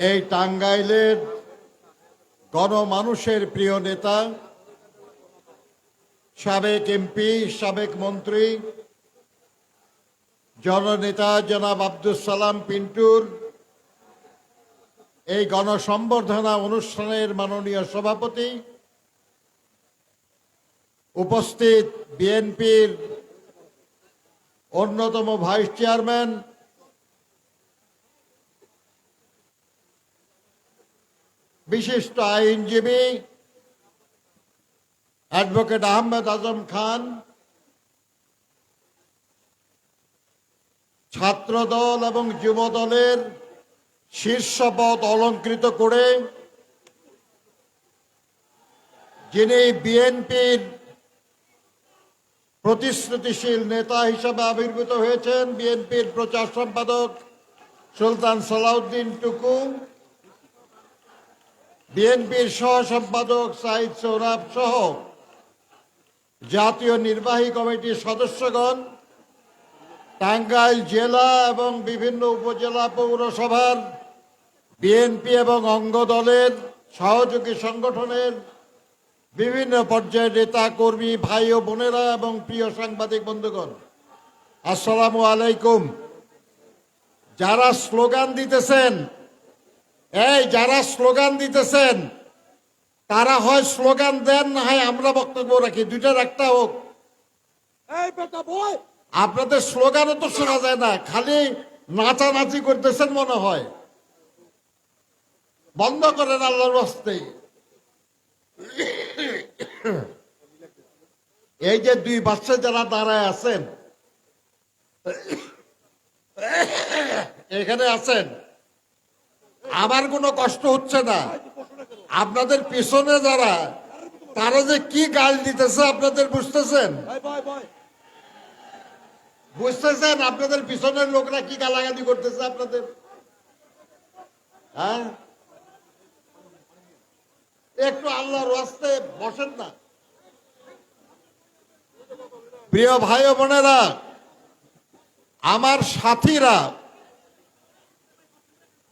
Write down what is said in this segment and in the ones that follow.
এই টাঙ্গাইলের গণমানুষের প্রিয় নেতা, সাবেক এমপি, সাবেক মন্ত্রী, জননেতা জনাব আব্দুল সালাম পিন্টুর এই গণসম্বর্ধনা অনুষ্ঠানের মাননীয় সভাপতি, উপস্থিত বিএনপির অন্যতম ভাইস চেয়ারম্যান বিশিষ্ট আইনজীবী অ্যাডভোকেট আহমেদ আজম খান, ছাত্রদল এবং যুব দলের শীর্ষ পদ অলঙ্কৃত করে যিনি বিএনপির প্রতিশ্রুতিশীল নেতা হিসেবে আবির্ভূত হয়েছেন, বিএনপির প্রচার সম্পাদক সুলতান সালাউদ্দিন টুকু বিএনপির সহ সম্পাদক সাইদ সৌরভ সহ জাতীয় নির্বাহী কমিটির সদস্যগণ, টাঙ্গাইল জেলা এবং বিভিন্ন উপজেলা পৌরসভার বিএনপি এবং অঙ্গ দলের সহযোগী সংগঠনের বিভিন্ন পর্যায়ের নেতা, কর্মী, ভাই ও বোনেরা এবং প্রিয় সাংবাদিক বন্ধুগণ, আসসালামু আলাইকুম। যারা স্লোগান দিতেছেন এই যারা স্লোগান দিতেছেন তারা হয় স্লোগান দেন না হয় আমরা বক্তব্য রাখি। দুইটার একটা হোক। আপনাদের স্লোগানও তো শোনা যায় না খালি নাচানাচি করতেছেন মনে হয়। বন্ধ করেন আল্লাহর হস্তে। এই যে দুই বাচ্চা যারা দাঁড়ায় আছেন এখানে আছেন। আমার কোনো কষ্ট হচ্ছে না। আপনাদের পিছনে যারা তারা যে কি গাল দিতেছে আপনাদের বুঝতেছেন? বুঝতেছেন আপনাদের পিছনের লোকরা কি গালাগালি করতেছে আপনাদের? হ্যাঁ? একটু আল্লাহর রাস্তে বসেন না। প্রিয় ভাই ও বোনেরা আমার সাথীরা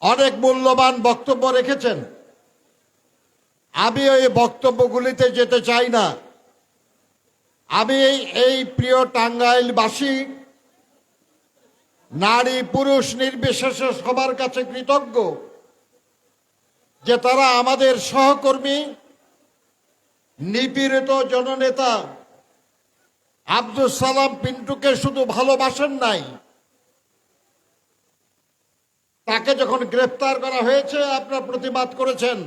অনেক মূল্যবান বক্তব্য রেখেছেন। আমি ওই বক্তব্যগুলিতে যেতে চাই না। আমি এই প্রিয় টাঙ্গাইলবাসী, নারী পুরুষ নির্বিশেষে সবার কাছে কৃতজ্ঞ যে তারা আমাদের সহকর্মী, নিপীড়িত জননেতা আব্দুল সালাম পিন্টুকে শুধু ভালোবাসেন নাই তাকে যখন গ্রেফতার করা হয়েছে, আপনারা প্রতিবাদ করেছেন।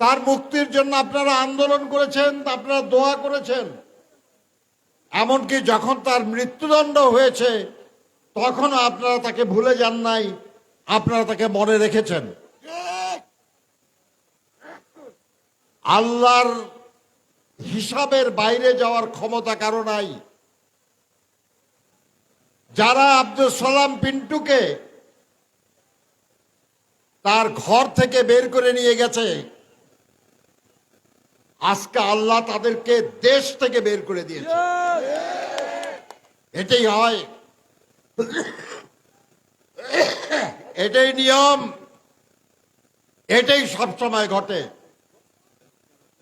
তার মুক্তির জন্য আপনারা আন্দোলন করেছেন, আপনারা দোয়া করেছেন। এমনকি যখন তার মৃত্যুদণ্ড হয়েছে, তখনও আপনারা তাকে ভুলে যান নাই, আপনারা তাকে মনে রেখেছেন। আল্লাহর হিসাবের বাইরে যাওয়ার ক্ষমতা কারও নাই। যারা আব্দুল সালাম পিন্টুকে তার ঘর থেকে বের করে নিয়ে গেছে, আজকে আল্লাহ তাদেরকে দেশ থেকে বের করে দিয়েছে। এটাই হয়। এটাই নিয়ম। এটাই সবসময় ঘটে।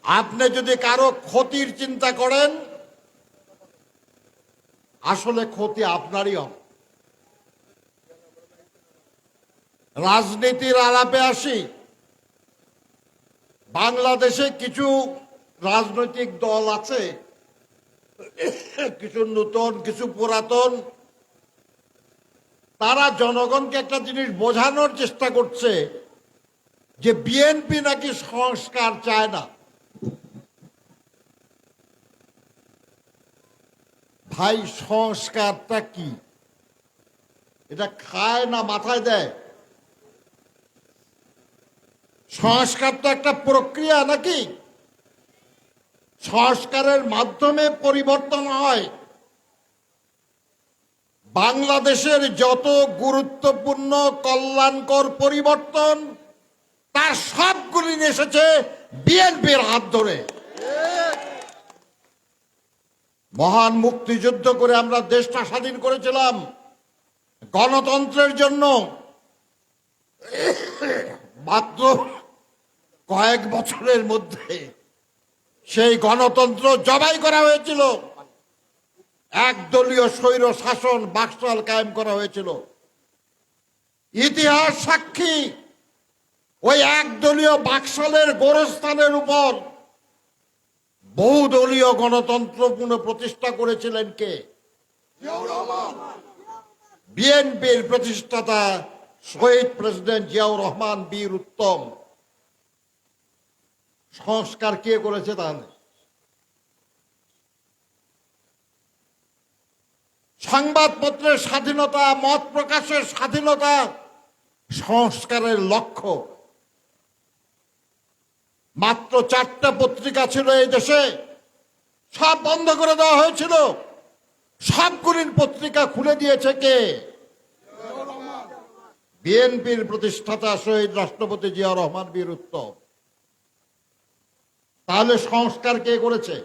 আপনি যদি কারও ক্ষতির চিন্তা করেন আসলে ক্ষতি আপনারই হবে। রাজনীতির আলাপে আসি, বাংলাদেশে কিছু রাজনৈতিক দল আছে, কিছু নতুন, কিছু পুরাতন, তারা জনগণকে একটা জিনিস বোঝানোর চেষ্টা করছে যে বিএনপি নাকি সংস্কার চায় না। ভাই, সংস্কারটা কি? এটা খায় না মাথায় দেয়? সংস্কার তো একটা প্রক্রিয়া নাকি? সংস্কারের মাধ্যমে পরিবর্তন হয়। বাংলাদেশের যত গুরুত্বপূর্ণ কল্যাণকর পরিবর্তন, তার সবগুলি এসেছে বিএনপির হাত ধরে। মহান মুক্তিযুদ্ধ করে আমরা দেশটা স্বাধীন করেছিলাম। গণতন্ত্রের জন্য। মাত্র কয়েক বছরের মধ্যে সেই গণতন্ত্র জবাই করা হয়েছিল। একদলীয় স্বৈর শাসন বাকশাল কায়েম করা হয়েছিল। ইতিহাস সাক্ষী ওই একদলীয় বাকশালের গোরস্থানের উপর বহুদলীয় গণতন্ত্র পুনঃ প্রতিষ্ঠা করেছিলেন কে? বিএনপির প্রতিষ্ঠাতা শহীদ প্রেসিডেন্ট জিয়াউর রহমান বীর উত্তম। সংস্কার কে করেছে তাহলে? সংবাদপত্রের স্বাধীনতা, মত প্রকাশের স্বাধীনতা, সংস্কারের লক্ষ্য। মাত্র চারটা পত্রিকা ছিল এই দেশে। সব বন্ধ করে দেওয়া হয়েছিল। সবগুলির পত্রিকা খুলে দিয়েছে কে? বিএনপির প্রতিষ্ঠাতা শহীদ রাষ্ট্রপতি জিয়া রহমান বীর উত্তম। তাহলে সংস্কার কে করেছে?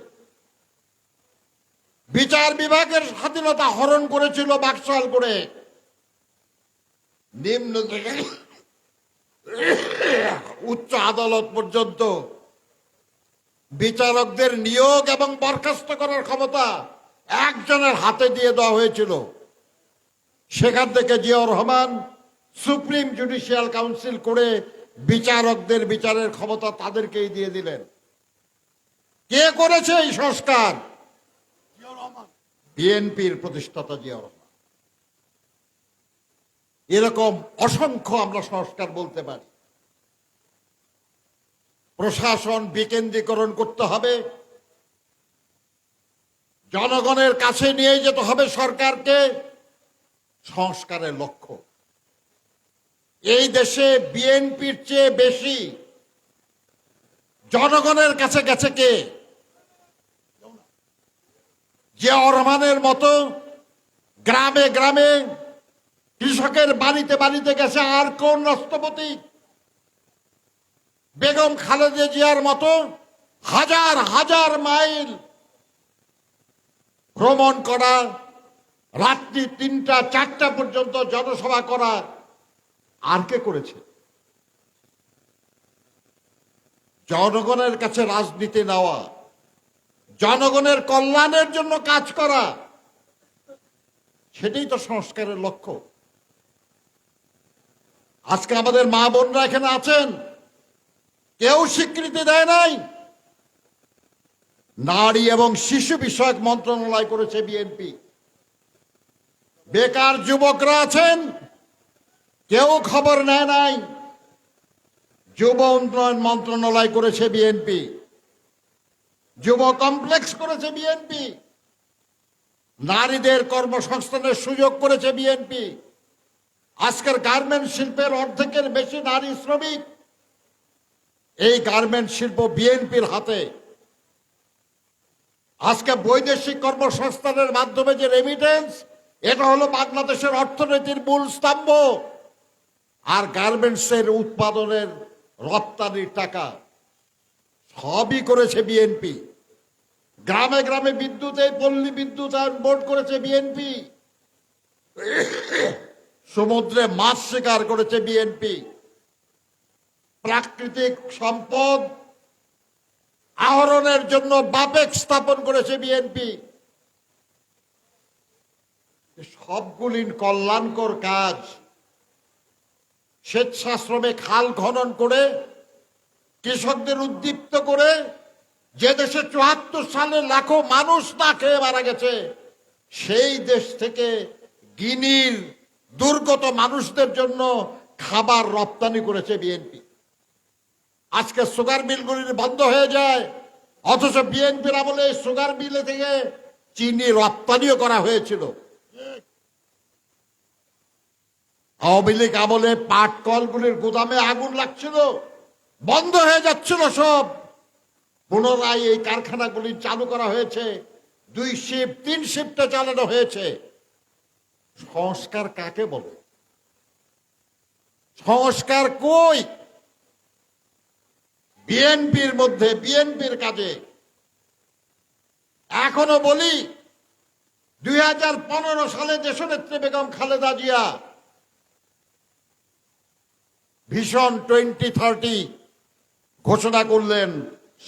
বিচার বিভাগের স্বাধীনতা হরণ করেছিল বাকশাল করে। নিম্ন উচ্চ আদালত পর্যন্ত বিচারকদের নিয়োগ এবং বরখাস্ত করার ক্ষমতা একজনের হাতে দিয়ে দেওয়া হয়েছিল। সেখান থেকে Ziaur Rahman supreme judicial council করে বিচারকদের বিচারের ক্ষমতা তাদেরকেই দিয়ে দিলেন। কে করেছে এই সংস্কার? বিএনপির প্রতিষ্ঠাতা জিয়াউর এরকম অসংখ্য আমরা সংস্কার বলতে পারি। প্রশাসন বিকেন্দ্রীকরণ করতে হবে। জনগণের কাছে নিয়ে যেতে হবে সরকারকে। সংস্কারের লক্ষ্য। এই দেশে বিএনপির চেয়ে বেশি জনগণের কাছে গেছে কে? জিয়াউর রহমানের মতো গ্রামে গ্রামে কৃষকের বাড়িতে বাড়িতে গেছে আর কোন রাষ্ট্রপতি? বেগম খালেদা জিয়ার মতো হাজার হাজার মাইল ভ্রমণ করা, রাত্রি তিনটা, চারটা পর্যন্ত জনসভা করা, আর কে করেছে? জনগণের কাছে রাজনীতি নেওয়া, জনগণের কল্যাণের জন্য কাজ করা, সেটাই তো সংস্কারের লক্ষ্য। আজকে আমাদের মা বোনরা এখানে আছেন। কেউ স্বীকৃতি দেয় নাই। নারী এবং শিশু বিষয়ক মন্ত্রণালয় করেছে বিএনপি। বেকার যুবকরা আছেন, কেউ খবর নেয় নাই। যুব উন্নয়ন মন্ত্রণালয় করেছে বিএনপি। যুব কমপ্লেক্স করেছে বিএনপি। নারীদের কর্মসংস্থানের সুযোগ করেছে বিএনপি। আজকের গার্মেন্ট শিল্পের অর্ধেকের বেশি নারী শ্রমিক এই গার্মেন্ট শিল্প বিএনপির হাতে। আজকে বৈদেশিক কর্মসংস্থানের মাধ্যমে যে রেমিটেন্স এটা হলো বাংলাদেশের অর্থনীতির মূল স্তম্ভ। আর গার্মেন্টসের উৎপাদনের রপ্তানির টাকা। সবই করেছে বিএনপি গ্রামে গ্রামে বিদ্যুতে পল্লী বিদ্যুতায়ন বোর্ড করেছে বিএনপি সমুদ্রে মাছ শিকার করেছে বিএনপি প্রাকৃতিক সম্পদ আহরণের জন্য বাপেক স্থাপন করেছে বিএনপি সবগুলি কল্যাণকর কাজ। স্বেচ্ছাশ্রমে খাল খনন করে, কৃষকদের উদ্দীপ্ত করে, যে দেশে চুয়াত্তর সালে লাখো মানুষ না খেয়ে মারা গেছে, সেই দেশ থেকে গিনির দুর্গত মানুষদের জন্য খাবার রপ্তানি করেছে বিএনপি। আজকে সুগার মিলগুলি বন্ধ হয়ে যায়, অথচ বিএনপির আমলে সুগার মিলে থেকে চিনি রপ্তানিও করা হয়েছিল। আওয়ামী লীগ আমলে পাট কলগুলির গুদামে আগুন লাগছিল, বন্ধ হয়ে যাচ্ছিল সব। পুনরায় এই কারখানাগুলি চালু করা হয়েছে, দুই শিফট তিন শিফটে চালানো হয়েছে। সংস্কার কাকে বলে? সংস্কার কই? বিএনপির মধ্যে, বিএনপির কাজে। এখনও বলি, দুই হাজার পনেরো সালে দেশনেত্রী বেগম খালেদা জিয়া, ভীষণ টোয়েন্টি থার্টি ঘোষণা করলেন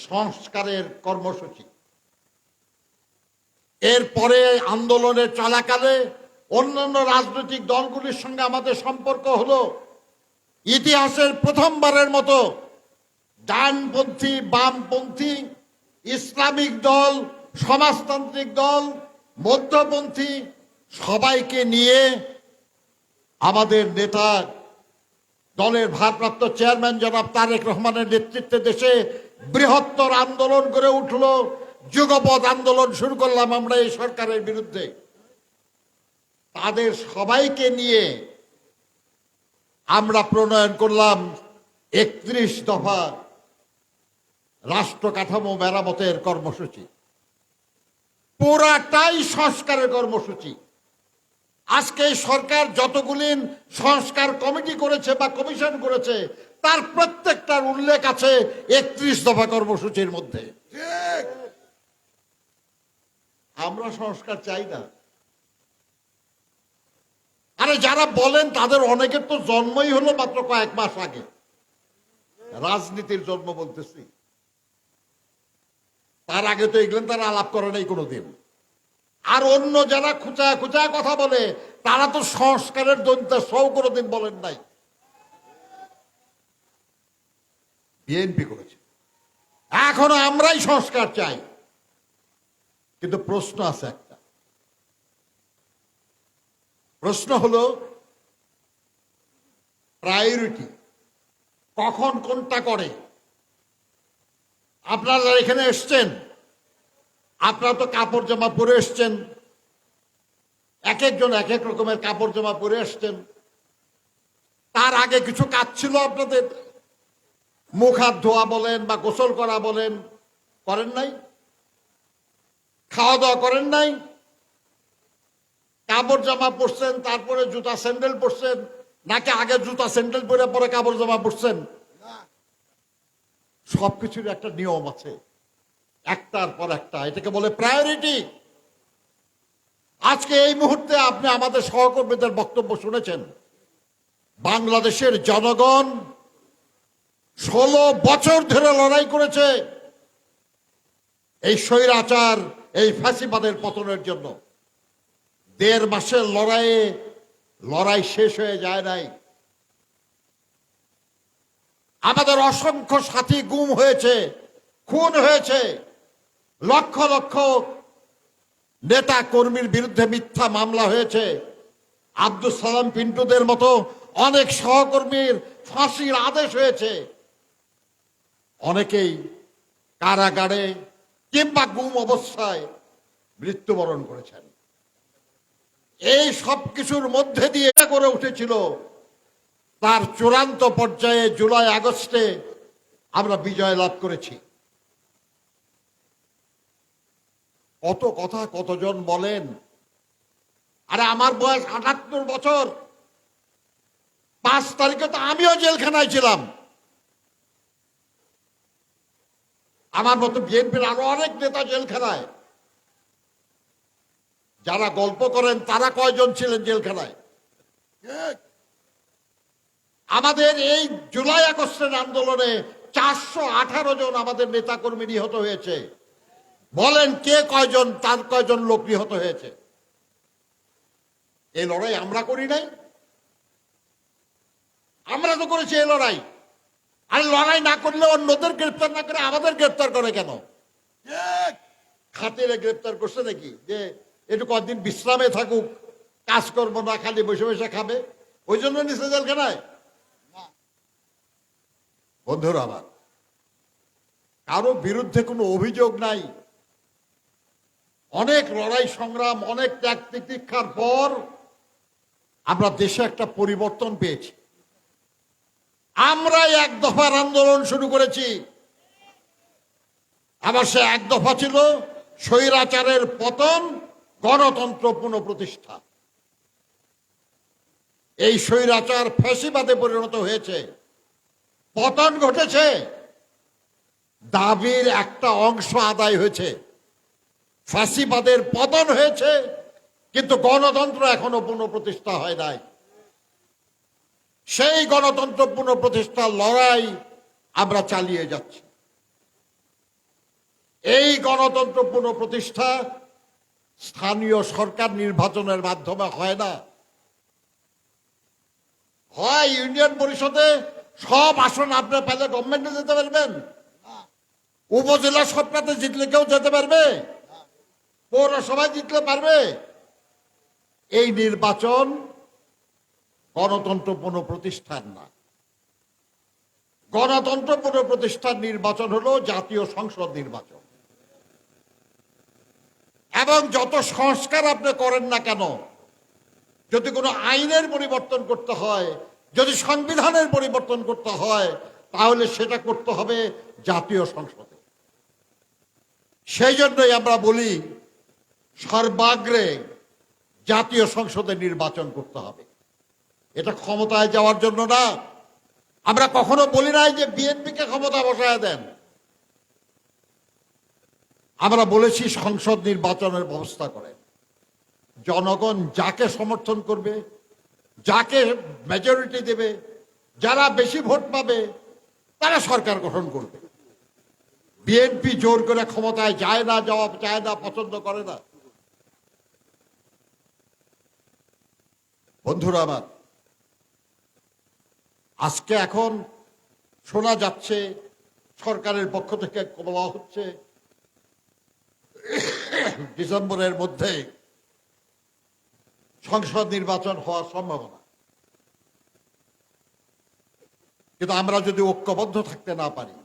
সংস্কারের কর্মসূচি। এরপরে আন্দোলনের চলাকালে অন্যান্য রাজনৈতিক দলগুলির সঙ্গে আমাদের সম্পর্ক হলো ইতিহাসের প্রথমবারের মতো ডানপন্থী, বামপন্থী, ইসলামিক দল, সমাজতান্ত্রিক দল, মধ্যপন্থী সবাইকে নিয়ে আমাদের নেতা দলের ভারপ্রাপ্ত চেয়ারম্যান জনাব তারেক রহমানের নেতৃত্বে দেশে বৃহত্তর আন্দোলন গড়ে উঠল। যুগপথ আন্দোলন শুরু করলাম আমরা এই সরকারের বিরুদ্ধে। তাদের সবাইকে নিয়ে আমরা প্রণয়ন করলাম একত্রিশ দফা রাষ্ট্র কাঠামো মেরামতের কর্মসূচি। পুরাটাই সংস্কারের কর্মসূচি। আজকে সরকার যতগুলি সংস্কার কমিটি করেছে বা কমিশন করেছে তার প্রত্যেকটার উল্লেখ আছে একত্রিশ দফা কর্মসূচির মধ্যে। ঠিক। আমরা সংস্কার চাই না। আরে যারা বলেন তাদের অনেকের তো জন্মই হলো মাত্র কয়েক মাস আগে। রাজনীতির জন্ম বলতেছি। তার আগে তো এগুলেন তারা আলাপ করে নাই কোনোদিন। আর অন্য যারা খুচা খুচা কথা বলে, তারা তো সংস্কারের দন্তা সব কোনোদিন বলেন নাই। বিএনপি করেছে। এখন আমরাই সংস্কার চাই। কিন্তু প্রশ্ন আছে একটা। প্রশ্ন হলো প্রায়োরিটি কখন কোনটা করে? আপনারা এখানে এসছেন, আপনারা তো কাপড় জামা পরে এসছেন। এক একজন এক এক রকমের কাপড় জামা পরে এসছেন। তার আগে কিছু কাজ ছিল আপনাদের? মুখ হাত ধোয়া বলেন বা গোসল করা বলেন, করেন নাই? খাওয়া দাওয়া করেন নাই? কাপড় জামা পরছেন তারপরে জুতা স্যান্ডেল পরছেন নাকি আগে জুতা স্যান্ডেল পরে পরে কাপড় জামা পরছেন সবকিছুর একটা নিয়ম আছে। একটার পর একটা এটাকে বলে প্রায়োরিটি আজকে এই মুহূর্তে আপনি আমাদের সহকর্মীদের বক্তব্য শুনেছেন। বাংলাদেশের জনগণ ষোলো বছর ধরে লড়াই করেছে এই স্বৈরাচার এই ফাঁসিবাদের পতনের জন্য। দেড় মাসের লড়াইয়ে, লড়াই শেষ হয়ে যায় নাই। আমাদের অসংখ্য সাথী গুম হয়েছে, খুন হয়েছে। লক্ষ লক্ষ নেতা কর্মীর বিরুদ্ধে মিথ্যা মামলা হয়েছে। আব্দুল সালাম পিন্টুদের মতো অনেক সহকর্মীর ফাঁসির আদেশ হয়েছে। অনেকেই কারাগারে কিংবা গুম অবস্থায় মৃত্যুবরণ করেছেন। এই সব কিছুর মধ্যে দিয়ে করে উঠেছিল। তার চূড়ান্ত পর্যায়ে জুলাই আগস্টে আমরা বিজয় লাভ করেছি। কত কথা কতজন বলেন? আরে আমার বয়স আটাত্তর বছর। পাঁচ তারিখে তো আমিও জেলখানায় ছিলাম। আমার মতো বিএনপির আরও অনেক নেতা জেলখানায়। যারা গল্প করেন, তারা কয়জন ছিলেন জেলখানায়? আমাদের এই জুলাই আগস্টের আন্দোলনে চারশো আঠারো জন আমাদের নেতাকর্মী নিহত হয়েছে। বলেন কে কয়জন, তার কয়জন লোক নিহত হয়েছে? এই লড়াই আমরা করি নাই। আমরা তো করেছি এই লড়াই। আর লড়াই না করলে অন্যদের গ্রেপ্তার না করে আমাদের গ্রেপ্তার করে কেন? খাতিরে গ্রেপ্তার করছে নাকি? যে একটু কদিন বিশ্রামে থাকুক, কাজ করব না, খালি বসে বসে খাবে। ওই জন্য নিচে জেলখানায়? বন্ধুরা আমার, কারও বিরুদ্ধে কোনো অভিযোগ নাই। অনেক লড়াই সংগ্রাম, অনেক ত্যাগ প্রতীক্ষার পর আমরা দেশে একটা পরিবর্তন পেয়েছি। আমরাই এক দফার আন্দোলন শুরু করেছি। আবার সে এক দফা ছিল স্বৈরাচারের পতন গণতন্ত্র পুনঃপ্রতিষ্ঠা। এই স্বৈরাচার ফ্যাসিবাদে পরিণত হয়েছে। পতন ঘটেছে। দাবির একটা অংশ আদায় হয়েছে। ফ্যাসিবাদের পতন হয়েছে, কিন্তু গণতন্ত্র এখনও পুনঃপ্রতিষ্ঠা হয় নাই। সেই গণতন্ত্র পুনঃপ্রতিষ্ঠার লড়াই আমরা চালিয়ে যাচ্ছি। এই গণতন্ত্র পুনঃপ্রতিষ্ঠা স্থানীয় সরকার নির্বাচনের মাধ্যমে হয় না। হয়, ইউনিয়ন পরিষদে সব আসন আপনি পেলে গভর্নমেন্টে যেতে পারবেন। উপজেলা সরকারে জিতলে কেউ যেতে পারবে। পৌরসভায় জিতলে পারবে। এই নির্বাচন গণতন্ত্র পুনঃপ্রতিষ্ঠান না। গণতন্ত্র পুনঃপ্রতিষ্ঠার নির্বাচন হলো জাতীয় সংসদ নির্বাচন। এবং যত সংস্কার আপনি করেন না কেন, যদি কোনো আইনের পরিবর্তন করতে হয়, যদি সংবিধানের পরিবর্তন করতে হয়, তাহলে সেটা করতে হবে জাতীয় সংসদে। সেই জন্যই আমরা বলি, সর্বাগ্রে জাতীয় সংসদে নির্বাচন করতে হবে। এটা ক্ষমতায় যাওয়ার জন্য না। আমরা কখনো বলি নাই যে বিএনপিকে ক্ষমতা বসায় দেন। আমরা বলেছি সংসদ নির্বাচনের ব্যবস্থা করেন জনগণ যাকে সমর্থন করবে, যাকে মেজরিটি দেবে, যারা বেশি ভোট পাবে, তারা সরকার গঠন করবে। বিএনপি জোর করে ক্ষমতায় যায় না, যাওয়া চায় না, পছন্দ করে না। বন্ধুরা আমার, আজকে এখন শোনা যাচ্ছে সরকারের পক্ষ থেকে বলা হচ্ছে। ডিসেম্বরের মধ্যে সংসদ নির্বাচন হওয়ার সম্ভাবনা। কিন্তু আমরা যদি ঐক্যবদ্ধ থাকতে না পারি,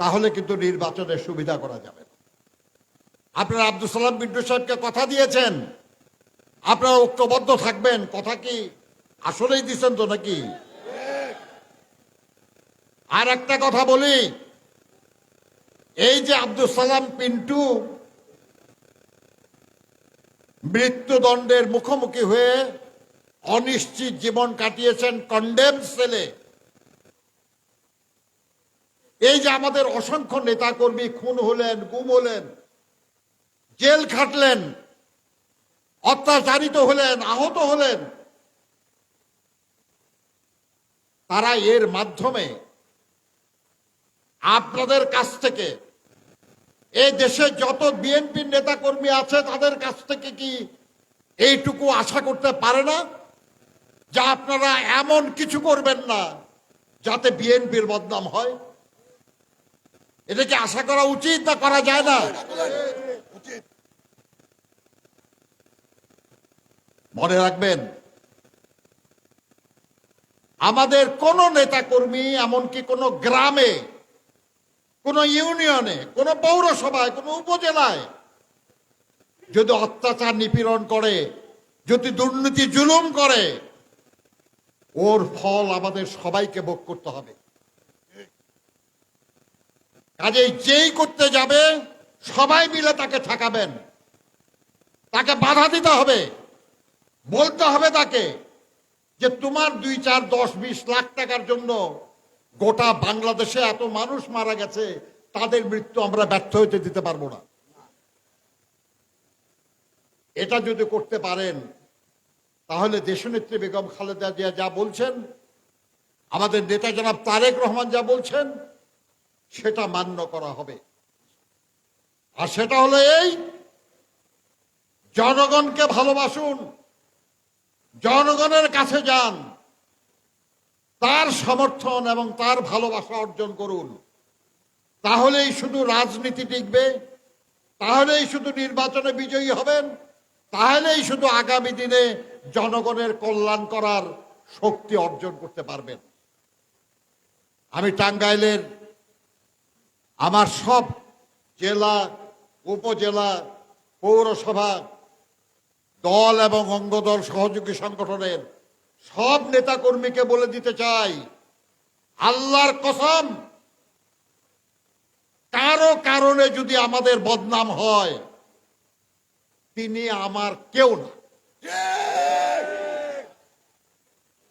তাহলে কিন্তু নির্বাচনের সুবিধা করা যাবে না। আপনারা আব্দুল সালাম বিন্টু সাহেবকে কথা দিয়েছেন। আপনারা ঐক্যবদ্ধ থাকবেন। কথা কি আসলেই দিচ্ছেন তো নাকি? আর একটা কথা বলি এই যে আব্দুল সালাম পিন্টু মৃত্যুদণ্ডের মুখোমুখি হয়ে অনিশ্চিত জীবন কাটিয়েছেন কন্ডেম সেলে এই যে আমাদের অসংখ্য নেতাকর্মী খুন হলেন, গুম হলেন, জেল খাটলেন, অত্যাচারিত হলেন, আহত হলেন, তারা এর মাধ্যমে আপনাদের কাছ থেকে এই দেশে যত বিএনপির নেতাকর্মী আছে, তাদের কাছ থেকে কি এইটুকু আশা করতে পারে না? যা আপনারা এমন কিছু করবেন না যাতে বিএনপির বদনাম হয়? এটা কি আশা করা উচিত না করা যায় না? মনে রাখবেন, আমাদের কোন নেতাকর্মী, এমনকি কোন গ্রামে কোন ইউনিয়নে, কোন পৌরসভায়, কোন উপজেলায় যদি অত্যাচার নিপীড়ন করে, যদি দুর্নীতি জুলুম করে, ওর ফল আমাদের সবাইকে ভোগ করতে হবে। কাজেই যেই করতে যাবে, সবাই মিলে তাকে ঠেকাবেন। তাকে বাধা দিতে হবে। বলতে হবে তাকে যে তোমার দুই চার দশ বিশ লাখ টাকার জন্য গোটা বাংলাদেশে এত মানুষ মারা গেছে, তাদের মৃত্যু আমরা ব্যর্থ হইতে দিতে পারব না। এটা যদি করতে পারেন, তাহলে দেশনেত্রী বেগম খালেদা জিয়া যা বলছেন, আমাদের নেতা জনাব তারেক রহমান যা বলছেন, সেটা মান্য করা হবে। আর সেটা হলো এই, জনগণকে ভালোবাসুন, জনগণের কাছে যান। তার সমর্থন এবং তার ভালোবাসা অর্জন করুন। তাহলেই শুধু রাজনীতি টিকবে, তাহলেই শুধু নির্বাচনে বিজয়ী হবেন, তাহলেই শুধু আগামী দিনে জনগণের কল্যাণ করার শক্তি অর্জন করতে পারবেন। আমি টাঙ্গাইলের আমার সব জেলা, উপজেলা, পৌরসভা, দল এবং অঙ্গদল সহযোগী সংগঠনের সব নেতাকর্মীকে বলে দিতে চাই, আল্লাহর কসম, কারও কারণে যদি আমাদের বদনাম হয়, তিনি আমার কেউ না।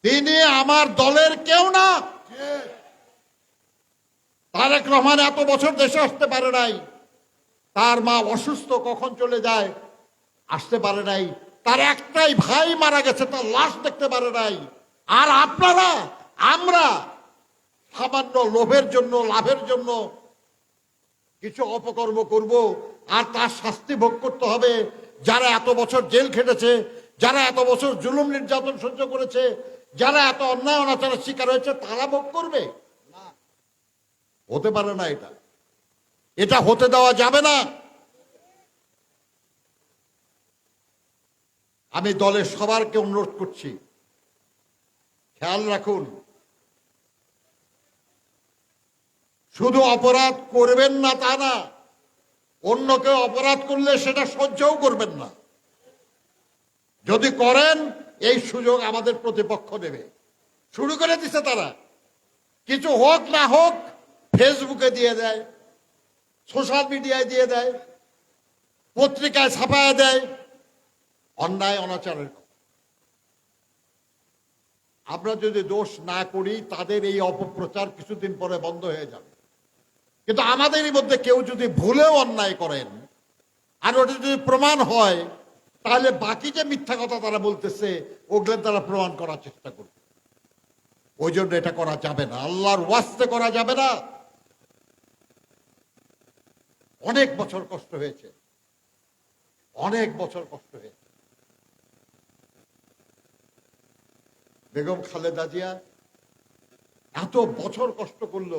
তিনি আমার দলের কেউ না। তারেক রহমান এত বছর দেশে আসতে পারে নাই, তার মা অসুস্থ কখন চলে যায়, আসতে পারে নাই। তার একটাই ভাই মারা গেছে, তার লাশ দেখতে পারে নাই। আর আপনারা, আমরা সামান্য লোভের জন্য, লাভের জন্য কিছু অপকর্ম করব, আর তার শাস্তি ভোগ করতে হবে। যারা এত বছর জেল খেটেছে, যারা এত বছর জুলুম নির্যাতন সহ্য করেছে, যারা এত অন্যায় অনাচারের শিকার হয়েছে, তারা ভোগ করবে? হতে পারে না এটা। এটা হতে দেওয়া যাবে না। আমি দলের সবারকে অনুরোধ করছি, খেয়াল রাখুন, শুধু অপরাধ করবেন না তা না, অন্য কেউ অপরাধ করলে সেটা সহ্যও করবেন না। যদি করেন, এই সুযোগ আমাদের প্রতিপক্ষ নেবে শুরু করে দিছে তারা। কিছু হোক না হোক, ফেসবুকে দিয়ে দেয়, সোশ্যাল মিডিয়ায় দিয়ে দেয়, পত্রিকায় ছাপায় দেয় অন্যায় অনাচারের। আমরা যদি দোষ না করি, তাদের এই অপপ্রচার কিছুদিন পরে বন্ধ হয়ে যাবে। কিন্তু আমাদেরই মধ্যে কেউ যদি ভুলেও অন্যায় করেন, আর ওটা যদি প্রমাণ হয়, তাহলে বাকি যে মিথ্যা কথা তারা বলতেছে ওগুলো তারা প্রমাণ করার চেষ্টা করবে ওই জন্য এটা করা যাবে না। আল্লাহর ওয়াস্তে করা যাবে না। অনেক বছর কষ্ট হয়েছে। অনেক বছর কষ্ট হয়েছে। বেগম খালেদা জিয়া এত বছর কষ্ট করল,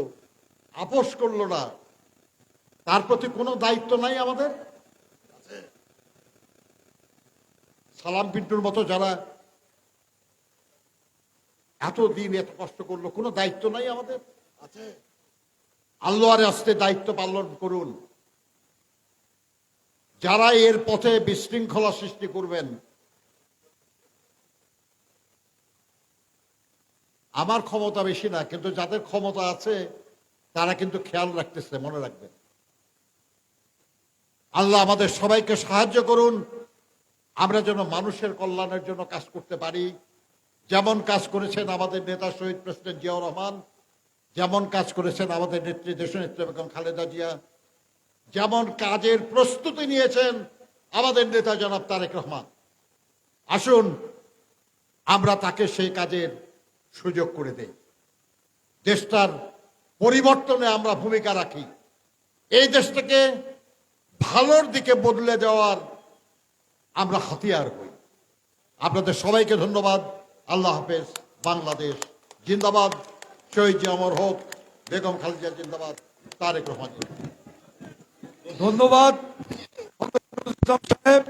আপোষ করল না। তার প্রতি কোনো দায়িত্ব নাই আমাদের? সালাম পিন্টুর মতো যারা এত দিন এত কষ্ট করল, কোনো দায়িত্ব নাই আমাদের? আছে। আল্লাহরে আসতে দায়িত্ব পালন করুন। যারা এর পথে বিশৃঙ্খলা সৃষ্টি করবেন আমার ক্ষমতা বেশি না, কিন্তু যাদের ক্ষমতা আছে, তারা কিন্তু খেয়াল রাখতেছে, মনে রাখবেন আল্লাহ আমাদের সবাইকে সাহায্য করুন। আমরা যেন মানুষের কল্যাণের জন্য কাজ করতে পারি। যেমন কাজ করেছেন আমাদের নেতা শহীদ প্রেসিডেন্ট জিয়াউর রহমান, যেমন কাজ করেছেন আমাদের নেত্রী দেশনেত্রী বেগম খালেদা জিয়া, যেমন কাজের প্রস্তুতি নিয়েছেন আমাদের নেতা জনাব তারেক রহমান। আসুন, আমরা তাকে সেই কাজের সুযোগ করে দেই। দেশটার পরিবর্তনে আমরা ভূমিকা রাখি। এই দেশটাকে ভালোর দিকে বদলে দেওয়ার আমরা হাতিয়ার হই। আপনাদের সবাইকে ধন্যবাদ। আল্লাহ হাফেজ। বাংলাদেশ জিন্দাবাদ। শহীদ জি অমর হোক, বেগম খালেদা জিন্দাবাদ। তারেক রহমান ধন্যবাদ। সাহেব